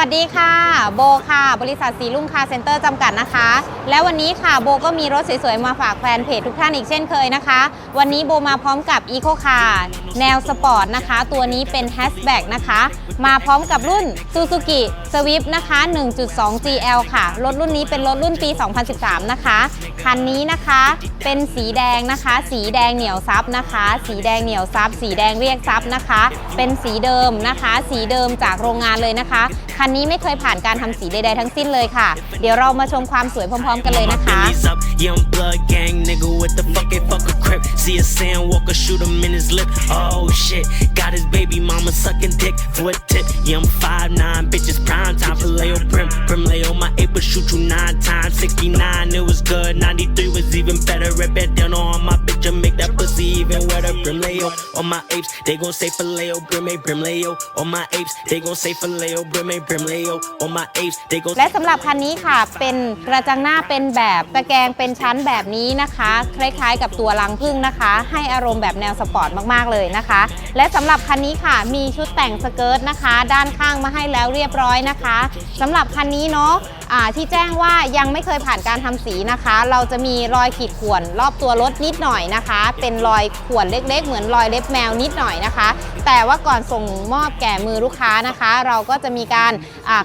วัสดีค่ะ โบค่ะ บริษัทสีลุ่งคาเซ็นเตอร์จำกัดนะคะ และวันนี้ค่ะโบก็มีรถสวยๆ มาฝากแฟนเพจทุกท่านอีกเช่นเคยนะคะ วันนี้โบมาพร้อมกับ e c o Car แนวสปอร์ตนะคะ ตัวนี้เป็นแฮชแบ็กนะคะ มาพร้อมกับรุ่น Suzuki Swift นะคะ 1.2 GL ค่ะ รถรุ่นนี้เป็นรถรุ่นปี 2013 นะคะ คันนี้นะคะเป็นสีแดงนะคะ สีแดงเหนียวซับนะคะ สีแดงเหนียวซับสีแดงเรียกซับนะคะ เป็นสีเดิมนะคะ สีเดิมจากโรงงานเลยนะคะคันนี้ไม่เคยผ่านการทำสีใดๆทั้งสิ้นเลยค่ะ เดี๋ยวเรามาชมความสวยพร้อมๆกันเลยนะคะ Billy's up, young blood gang nigga with the fucking fucker crib. See a sandwalker shoot him in his lip. Oh shit, got his baby mama sucking dick for a tip. Yeah, I'm five nine bitches prime time for Leo Prim. Prim Leo, my ape will shoot you nine times. 69, it was good. 93 was even better. Red bed down on my bitch and make that pussy even wetter. Prim Leo, on my apes, they gon' say for Leo, Prim A, Prim Leo. On my apes, they gon' say for Leo, Prim A, Prim Leo. On my apes, they gon' และสำหรับคันนี้ค่ะ เป็นกระจังหน้าเป็นแบบตะแกรงเป็นชั้นแบบนี้นะคะ คล้ายๆ กับตัวรังผึ้งนะคะ ให้อารมณ์แบบแนวสปอร์ตมากๆเลยนะคะ และสำหรับคันนี้ค่ะ มีชุดแต่งสเกิร์ตนะคะ ด้านข้างมาให้แล้วเรียบร้อยนะคะสำหรับคันนี้เนาะ ที่แจ้งว่ายังไม่เคยผ่านการทำสีนะคะ เราจะมีรอยขีดข่วนรอบตัวรถนิดหน่อยนะคะ เป็นรอยข่วนเล็กๆ เหมือนรอยเล็บแมวนิดหน่อยนะคะ แต่ว่าก่อนส่งมอบแก่มือลูกค้านะคะ เราก็จะมีการ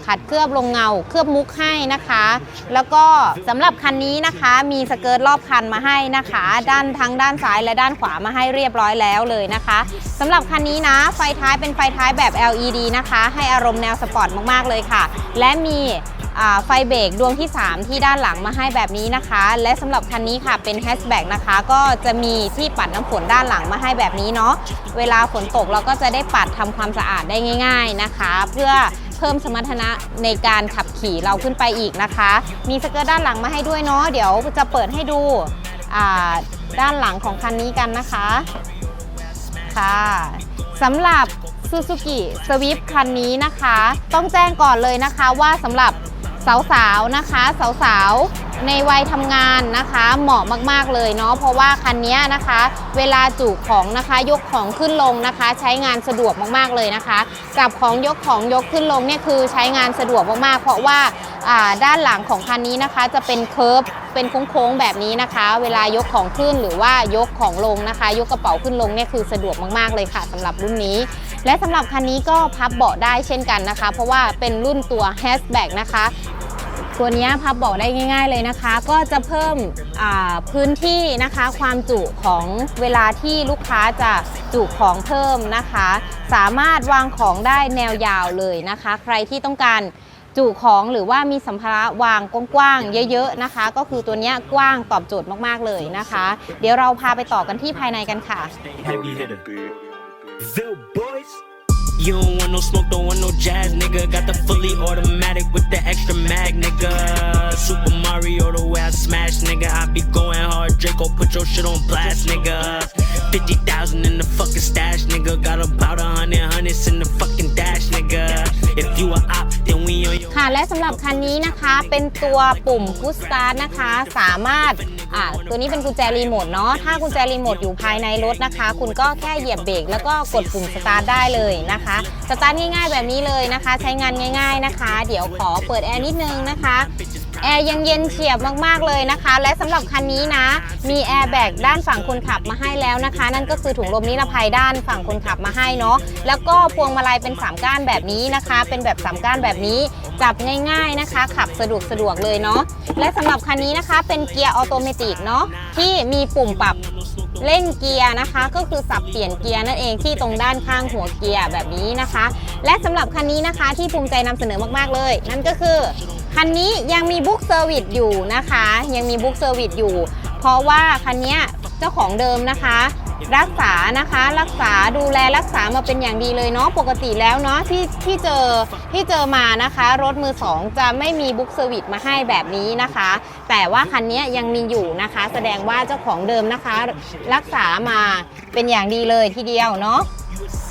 ขัดเคลือบลงเงา เคลือบมุกให้นะคะ แล้วก็สำหรับคันนี้นะคะ มีสเกิร์ตรอบคันมาให้นะคะ ด้านทั้งด้านซ้ายและด้านขวามาให้เรียบร้อยแล้วเลยนะคะสำหรับคันนี้นะ ไฟท้ายเป็นไฟท้ายแบบ LED นะคะ ให้อารมณ์แนวสปอร์ตมากๆเลยค่ะ และมี ไฟเบรกดวงที่ 3 ที่ด้านหลังมาให้แบบนี้นะคะ และสำหรับคันนี้ค่ะเป็นแฮชแบ็กนะคะ ก็จะมีที่ปัดน้ำฝนด้านหลังมาให้แบบนี้เนาะเวลาฝนตกเราก็จะได้ปัดทำความสะอาดได้ง่าย ๆนะคะ เพื่อเพิ่มสมรรถนะในการขับขี่เราขึ้นไปอีกนะคะ มีสเกิร์ตด้านหลังมาให้ด้วยเนาะเดี๋ยวจะเปิดให้ดูด้านหลังของคันนี้กันนะคะค่ะสำหรับ Suzuki Swift คันนี้นะคะ ต้องแจ้งก่อนเลยนะคะว่าสำหรับ สาวๆนะคะ สาวๆในวัยทำงานนะคะ เหมาะมากๆเลยเนาะเพราะว่าคันนี้นะคะ เวลาจุของนะคะยกของขึ้นลงนะคะ ใช้งานสะดวกมากๆเลยนะคะ กับของยกของยกขึ้นลงเนี่ยคือใช้งานสะดวกมากๆ เพราะว่าอ่า ด้านหลังของคันนี้นะคะ จะเป็นเคิร์ฟเป็นโค้งๆแบบนี้นะคะ เวลายกของขึ้นหรือว่ายกของลงนะคะ ยกกระเป๋าขึ้นลงเนี่ยคือสะดวกมากๆเลยค่ะสำหรับรุ่นนี้ และสำหรับคันนี้ก็พับเบาะได้เช่นกันนะคะ เพราะว่าเป็นรุ่นตัวแฮชแบ็กนะคะตัวนี้พับเบาะได้ง่าย ๆเลยนะคะ ก็จะเพิ่มพื้นที่นะคะความจุของเวลาที่ลูกค้าจะจุของเพิ่มนะคะ สามารถวางของได้แนวยาวเลยนะคะ ใครที่ต้องการ จุของหรือว่ามีสัมภาระวางกว้างๆเยอะๆนะคะ ก็คือตัวนี้กว้างตอบโจทย์มากๆเลยนะคะ เดี๋ยวเราพาไปต่อกันที่ภายในกันค่ะ You don't want no smoke, don't want no jazz, nigga. Got the fully automatic with the extra mag, nigga. Super Mario, the way I smash, nigga. I be going hard, Draco, put your shit on blast, nigga. 50,000 in the fucking stash, nigga. Got about a hundred hundreds in the fucking dash, nigga. If you a op, และสำหรับคันนี้นะคะเป็นตัวปุ่มพุชสตาร์ทนะคะ สามารถอ่าตัวนี้เป็นกุญแจรีโมทเนาะถ้ากุญแจรีโมทอยู่ภายในรถนะคะ คุณก็แค่เหยียบเบรกแล้วก็กดปุ่มสตาร์ทได้เลยนะคะสตาร์ทง่ายๆแบบนี้เลยนะคะ ใช้งานง่าย ๆนะคะ เดี๋ยวขอเปิดแอร์นิดนึงนะคะ แอร์ยังเย็นเฉียบมากๆเลยนะคะ และสำหรับคันนี้นะ มีแอร์แบกด้านฝั่งคนขับมาให้แล้วนะคะ นั่นก็คือถุงลมนิรภัยด้านฝั่งคนขับมาให้เนาะแล้วก็พวงมาลัยเป็น3ก้านแบบนี้นะคะ เป็นแบบ3ก้านแบบนี้ จับง่ายๆนะคะ ขับสะดวกสะดวกเลยเนาะและสำหรับคันนี้นะคะเป็นเกียร์ออโตเมติกเนาะที่มีปุ่มปรับ เร่งเกียร์นะคะ ก็คือสับเปลี่ยนเกียร์นั่นเองที่ตรงด้านข้างหัวเกียร์แบบนี้นะคะ และสำหรับคันนี้นะคะที่ภูมิใจนำเสนอมากๆเลย นั่นก็คือ คันนี้ยังมีบุ๊กเซอร์วิสอยู่นะคะ ยังมีบุ๊กเซอร์วิสอยู่ เพราะว่าคันนี้เจ้าของเดิมนะคะ รักษานะคะ รักษาดูแลรักษามาเป็นอย่างดีเลยเนาะปกติแล้วเนาะที่ที่เจอที่เจอมานะคะ รถมือสองจะไม่มีบุ๊กเซอร์วิสมาให้แบบนี้นะคะ แต่ว่าคันนี้ยยังมีอยู่นะคะ แสดงว่าเจ้าของเดิมนะคะ รักษามาเป็นอย่างดีเลยทีเดียวเนาะ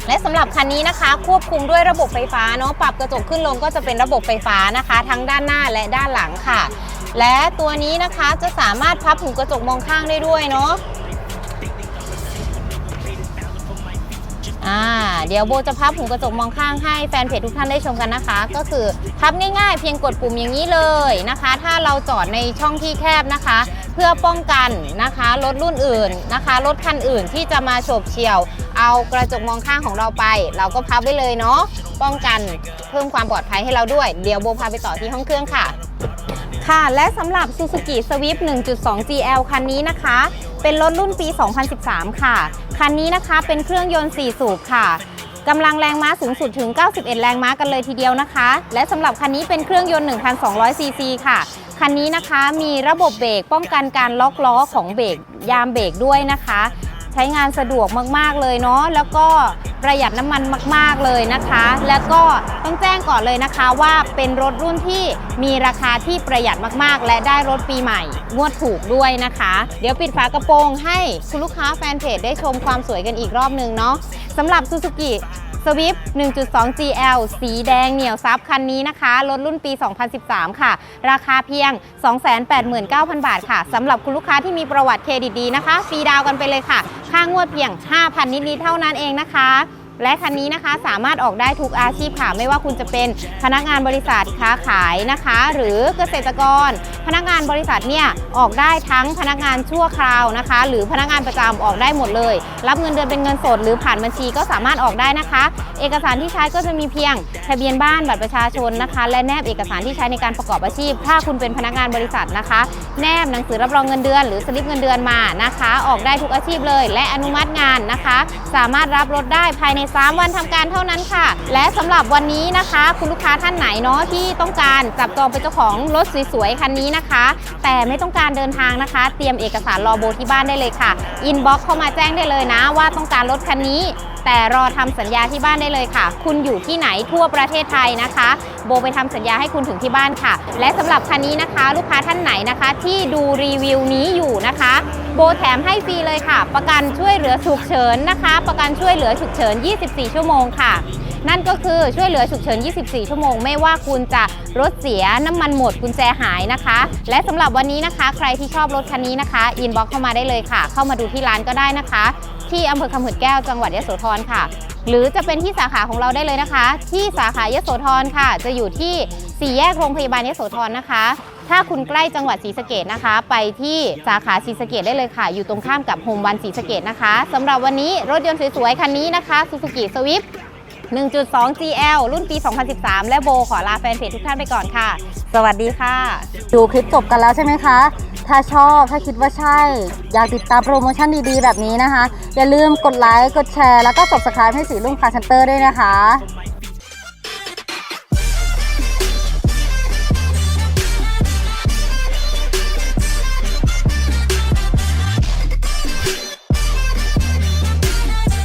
และสำหรับคันนี้นะคะ ควบคุมด้วยระบบไฟฟ้าเนาะปรับกระจกขึ้นลงก็จะเป็นระบบไฟฟ้านะคะ ทั้งด้านหน้าและด้านหลังค่ะ และตัวนี้นะคะจะสามารถพับหูกระจกมองข้างได้ด้วยเนาะ อ่าเดี๋ยวโบจะพับหุงกระจกมองข้างให้แฟนเพจทุกท่านได้ชมกันนะคะ ก็คือพับง่ายๆ เพียงกดปุ่มอย่างนี้เลยนะคะ ถ้าเราจอดในช่องที่แคบนะคะ เพื่อป้องกันนะคะรถรุ่นอื่นนะคะรถคันอื่นที่จะมาโฉบเฉี่ยว เอากระจกมองข้างของเราไป เราก็พับไว้เลยเนาะป้องกันเพิ่มความปลอดภัยให้เราด้วย เดี๋ยวโบพาไปต่อที่ห้องเครื่องค่ะ ค่ะ และสำหรับ Suzuki Swift 1.2 GL คันนี้นะคะ เป็นรถรุ่นปี 2013 ค่ะ คันนี้นะคะเป็นเครื่องยนต์ 4 สูบค่ะกำลังแรงม้าสูงสุดถึง 91 แรงม้ากันเลยทีเดียวนะคะ และสำหรับคันนี้เป็นเครื่องยนต์ 1,200 ซีซีค่ะ คันนี้นะคะมีระบบเบรกป้องกันการล็อกล้อของเบรกยามเบรกด้วยนะคะ ใช้งานสะดวกมาก ๆ เลยเนาะ แล้วก็ ประหยัดน้ำมันมาก ๆ เลยนะคะ แล้วก็ต้องแจ้งก่อนเลยนะคะว่าเป็นรถรุ่นที่มีราคาที่ประหยัดมากๆ และได้รถปีใหม่งวดถูกด้วยนะคะ เดี๋ยวปิดฝากระโปรงให้คุณลูกค้าแฟนเพจได้ชมความสวยกันอีกรอบหนึ่งเนาะสำหรับ Suzuki Swift 1.2 GL สีแดงเหนียวซับคันนี้นะคะ รถรุ่นปี 2013 ค่ะ ราคาเพียง 289,000 บาทค่ะ สำหรับคุณลูกค้าที่มีประวัติเครดิตดีนะคะ ฟรีดาวกันไปเลยค่ะ ค่างวดเพียง 5,000 นิดๆเท่านั้นเองนะคะ และคันนี้นะคะสามารถออกได้ทุกอาชีพค่ะ ไม่ว่าคุณจะเป็นพนักงานบริษัทค้าขายนะคะ หรือเกษตรกร พนักงานบริษัทเนี่ยออกได้ทั้งพนักงานชั่วคราวนะคะ หรือพนักงานประจำออกได้หมดเลย รับเงินเดือนเป็นเงินสด หรือผ่านบัญชีก็สามารถออกได้นะคะ เอกสารที่ใช้ก็จะมีเพียงทะเบียนบ้านบัตรประชาชนนะคะ และแนบเอกสารที่ใช้ในการประกอบอาชีพ ถ้าคุณเป็นพนักงานบริษัทนะคะ แนบหนังสือรับรองเงินเดือน หรือสลิปเงินเดือนมานะคะ ออกได้ทุกอาชีพเลย และอนุมัติงานนะคะ สามารถรับรถได้ภายใน3 วันทำการเท่านั้นค่ะ และสำหรับวันนี้นะคะ คุณลูกค้าท่านไหนเนาะที่ต้องการจับจองเป็นเจ้าของรถสวยๆคันนี้นะคะ แต่ไม่ต้องการเดินทางนะคะ เตรียมเอกสารรอโบที่บ้านได้เลยค่ะอินบ็อกซ์เข้ามาแจ้งได้เลยนะ ว่าต้องการรถคันนี้ แต่รอทำสัญญาที่บ้านได้เลยค่ะ คุณอยู่ที่ไหนทั่วประเทศไทยนะคะ โบไปทำสัญญาให้คุณถึงที่บ้านค่ะ และสำหรับคันนี้นะคะ ลูกค้าท่านไหนนะคะ ที่ดูรีวิวนี้อยู่นะคะ โบแถมให้ฟรีเลยค่ะ ประกันช่วยเหลือฉุกเฉินนะคะ ประกันช่วยเหลือฉุกเฉิน 24 ชั่วโมงค่ะนั่นก็คือช่วยเหลือฉุกเฉิน 24 ชั่วโมง ไม่ว่าคุณจะรถเสียน้ำมันหมดกุญแจหายนะคะ และสำหรับวันนี้นะคะ ใครที่ชอบรถคันนี้นะคะ อินบ็อกเข้ามาได้เลยค่ะ เข้ามาดูที่ร้านก็ได้นะคะ ที่อำเภอคำหืดแก้วจังหวัดยโสธรค่ะ หรือจะเป็นที่สาขาของเราได้เลยนะคะ ที่สาขายโสธรค่ะ จะอยู่ที่สี่แยกโรงพยาบาลยโสธรนะคะ ถ้าคุณใกล้จังหวัดศรีสะเกดนะคะ ไปที่สาขาศรีสะเกดได้เลยค่ะ อยู่ตรงข้ามกับโฮมวันศรีสะเกดนะคะสำหรับวันนี้รถยนต์สวยๆคันนี้นะคะ Suzuki Swift 1.2 GL รุ่นปี 2013 และโบขอลาแฟนเพจทุกท่านไปก่อนค่ะ สวัสดีค่ะ ดูคลิปจบกันแล้วใช่ไหมคะ ถ้าชอบถ้าคิดว่าใช่ อยากติดตามโปรโมชั่นดีๆ แบบนี้นะคะ อย่าลืมกดไลค์ กดแชร์ แล้วก็ subscribe ให้สีรุ่งคาร์เซนเตอร์ด้วยนะคะ